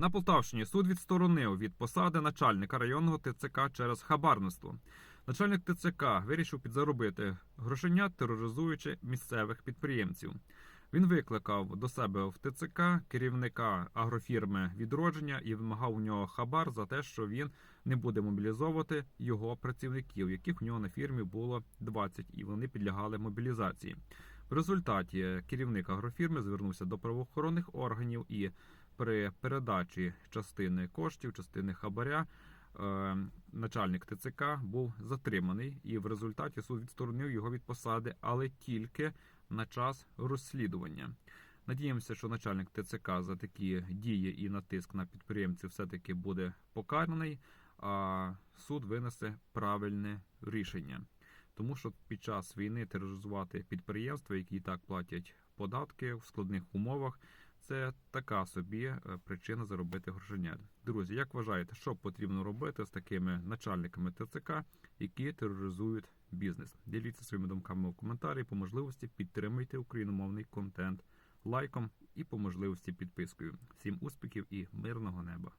На Полтавщині суд відсторонив від посади начальника районного ТЦК через хабарництво. Начальник ТЦК вирішив підзаробити грошенят, тероризуючи місцевих підприємців. Він викликав до себе в ТЦК керівника агрофірми відродження і вимагав у нього хабар за те, що він не буде мобілізовувати його працівників, яких у нього на фірмі було 20, і вони підлягали мобілізації. В результаті керівник агрофірми звернувся до правоохоронних органів і при передачі частини коштів, частини хабаря. е, Начальник ТЦК був затриманий, і в результаті суд відсторонив його від посади, але тільки на час розслідування. Надіємося, що начальник ТЦК за такі дії і натиск на підприємців все-таки буде покараний, а суд винесе правильне рішення. Тому що під час війни тероризувати підприємства, які і так платять податки в складних умовах, це така собі е, причина заробити грошенят. Друзі, як вважаєте, що потрібно робити з такими начальниками ТЦК, які тероризують бізнес? Діліться своїми думками в коментарі. По можливості підтримуйте україномовний контент лайком і по можливості підпискою. Всім успіхів і мирного неба!